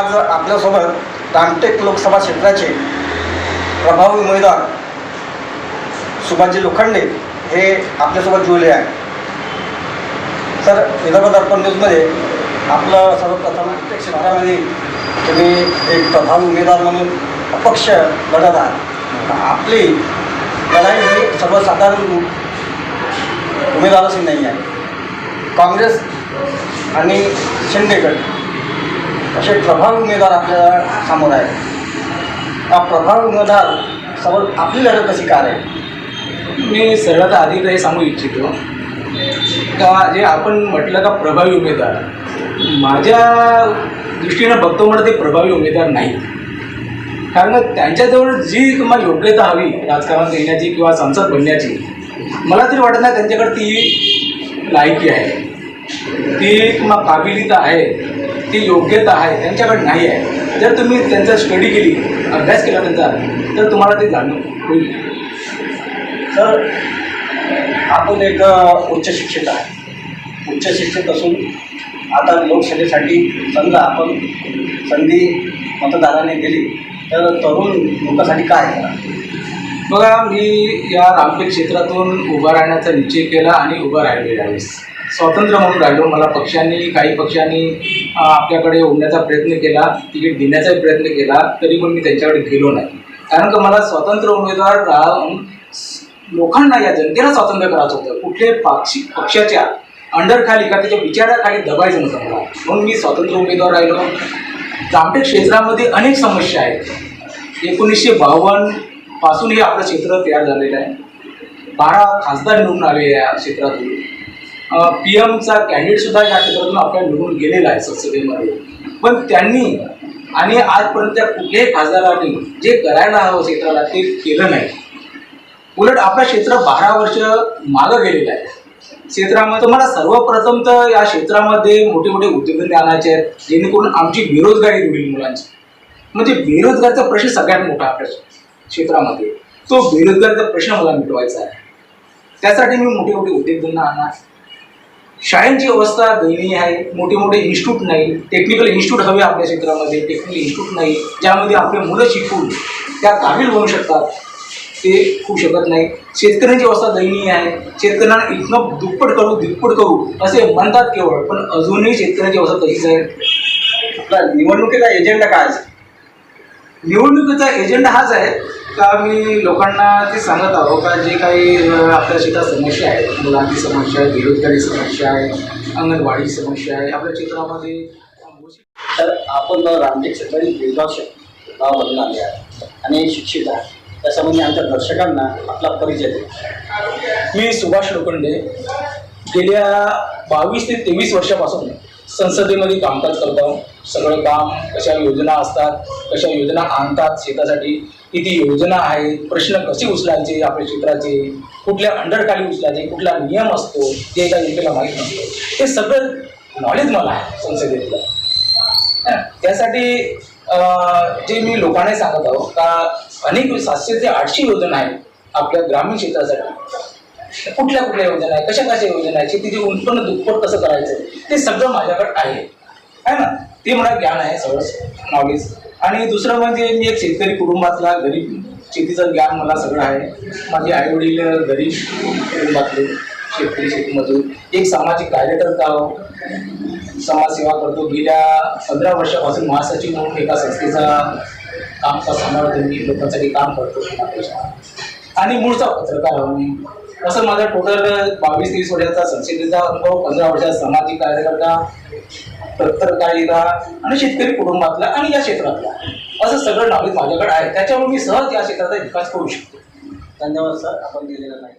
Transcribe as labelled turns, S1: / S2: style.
S1: आज आपल्यासोबत रामटेक लोकसभा क्षेत्राचे प्रभावी उमेदवार सुभाषजी लोखंडे हे आपल्यासोबत जुळले आहे सर विदर्भ दर्पण न्यूजमध्ये आपलं सर्वप्रथम प्रत्येक क्षेत्रामध्ये तुम्ही एक प्रभावी उमेदवार म्हणून अपक्ष लढत आहात. आपली लढाई ही सर्वसाधारण उमेदवाराशी नाही आहे. काँग्रेस आणि शिंदेगड असे प्रभावी उमेदवार आपल्यासमोर आहेत. हा प्रभावी उमेदवार समोर आपली लढत कशी कार आहे
S2: मी सरळता आधी काही सांगू इच्छितो का जे आपण म्हटलं का प्रभावी उमेदवार माझ्या दृष्टीनं बघतो म्हणलं ते प्रभावी उमेदवार नाही. कारण त्यांच्याजवळ जी तुम्हाला योग्यता हवी राजकारण देण्याची किंवा संसद बनण्याची मला तरी वाटत नाही त्यांच्याकडे ती लायकी आहे. ती किंवा काबिलिता आहे. ती योग्यता आहे त्यांच्याकडे नाही आहे. जर तुम्ही त्यांचा स्टडी केली अभ्यास केला त्यांचा तर तुम्हाला ते जाणून होईल.
S1: तर आपण एक उच्च शिक्षित आहे. उच्च शिक्षित असून आता लोकसभेसाठी समजा आपण संधी मतदाराने दिली तर तरुण लोकांसाठी काय करा?
S2: बघा मी या रामटेक क्षेत्रातून उभा राहण्याचा निश्चय केला आणि उभा राहिलो यावेळेस स्वातंत्र्य म्हणून राहिलो. मला पक्षांनी काही पक्षांनी आपल्याकडे ओढण्याचा प्रयत्न केला तिकीट देण्याचाही प्रयत्न केला तरी पण मी त्यांच्याकडे गेलो नाही. कारण का मला स्वतंत्र उमेदवार राहून लोकांना या जनतेला स्वातंत्र्य करायचं होतं. कुठल्याही पाक्षिक पक्षाच्या अंडरखाली का त्याच्या विचाराखाली दबायचं नव्हतं मला. म्हणून मी स्वतंत्र उमेदवार राहिलो. रामटेक क्षेत्रामध्ये अनेक समस्या आहेत. एकोणीसशे बावन्नपासून हे आपलं क्षेत्र तयार झालेलं आहे. बारा खासदार निवडून आले या क्षेत्रातून. पी एमचा कॅन्डिडेटसुद्धा या क्षेत्रातून आपल्याला निवडून गेलेला आहे संसदेमध्ये. पण त्यांनी आणि आजपर्यंत त्या कुठल्याही खासदारांनी जे करायला हवं क्षेत्राला ते केलं नाही. उलट आपलं क्षेत्र बारा वर्ष मागं गेलेलं आहे. क्षेत्रामध्ये मला सर्वप्रथम तर या क्षेत्रामध्ये मोठे मोठे उद्योगधंदे आणायचे आहेत जेणेकरून आमची बेरोजगारी होईल मुलांची. म्हणजे बेरोजगारचा प्रश्न सगळ्यात मोठा आपल्या क्षेत्रामध्ये. तो बेरोजगारचा प्रश्न मला मिटवायचा आहे. त्यासाठी मी मोठे मोठे उद्योगधंदा आणणार. शाळेंची अवस्था दयनीय आहे. मोठे मोठे इन्स्टिट्यूट नाही. टेक्निकल इन्स्टिट्यूट हवे आपल्या क्षेत्रामध्ये. टेक्निकल इन्स्टिट्यूट नाही. ज्यामध्ये आपले मुलं शिकून त्या काबिल बनू शकतात. ते होऊ शकत नाही. शेतकऱ्यांची अवस्था दयनीय आहे. शेतकऱ्यांना इतकं दुप्पट करू दुप्पट करू असे म्हणतात केवळ. पण अजूनही शेतकऱ्यांची अवस्था तशीच आहे.
S1: आपला निवडणुकीचा एजेंडा काय असेल?
S2: निवडणुकीचा एजेंडा हाच आहे. का मी लोकांना ते सांगत आहो का? जे काही आपल्या शेतात समस्या आहेत मुलांची समस्या आहे बेरोजगारी समस्या आहे अंगणवाडी समस्या आहे आपल्या क्षेत्रामध्ये
S1: तर आपण रामटेक क्षेत्रातील विद्वांसक गावामधून आले आहे आणि शिक्षित आहे त्यासंबंधी आमच्या दर्शकांना आपला परिचय
S2: मी सुभाष लोखंडे. गेल्या बावीस ते तेवीस वर्षापासून संसदेमध्ये कामकाज करतो सगळं काम कशा योजना असतात कशा योजना आणतात शेतासाठी किती योजना आहेत प्रश्न कसे उचलायचे आपल्या क्षेत्राचे कुठल्या अंडरखाली उचलायचे कुठला नियम असतो ते एका जनतेला माहीत नसतो. हे सगळं नॉलेज मला आहे संसदेतलं. त्यासाठी जे मी लोकांना सांगत आहोत का अनेक सातशे ते आठशे योजना आहेत आपल्या ग्रामीण क्षेत्रासाठी. कुठल्या कुठल्या योजना आहे कशा कशा योजना आहे शेतीचे उत्पन्न दुप्पट कसं करायचं ते सगळं माझ्याकडे आहे. ना? ते मला ज्ञान आहे सगळं नॉलेज आणि दुसरं म्हणजे मी एक शेतकरी कुटुंबातला गरीब शेतीचं ज्ञान मला सगळं आहे. माझे आई वडील गरीब कुटुंबातले शेतकरी शेतीमधून. एक सामाजिक कार्यकर्ता हो. समाजसेवा करतो. गेल्या पंधरा वर्षापासून महासचिव म्हणून एका संस्थेचा कामचा सांभाळतो मी लोकांसाठी काम करतो. आणि मूळचा पत्रकार आहो मी. असं माझा टोटल बावीस तीस वर्षाचा संसदेचा अनुभव पंधरा वर्षाचा सामाजिक कार्यकर्ता पत्रकारिता आणि शेतकरी कुटुंबातला आणि या क्षेत्रातला. असं सगळं नॉलेज माझ्याकडे आहे. त्याच्यामुळे मी सहज या क्षेत्राचा विकास करू शकतो.
S1: धन्यवाद सर. आपण दिलेला नाही.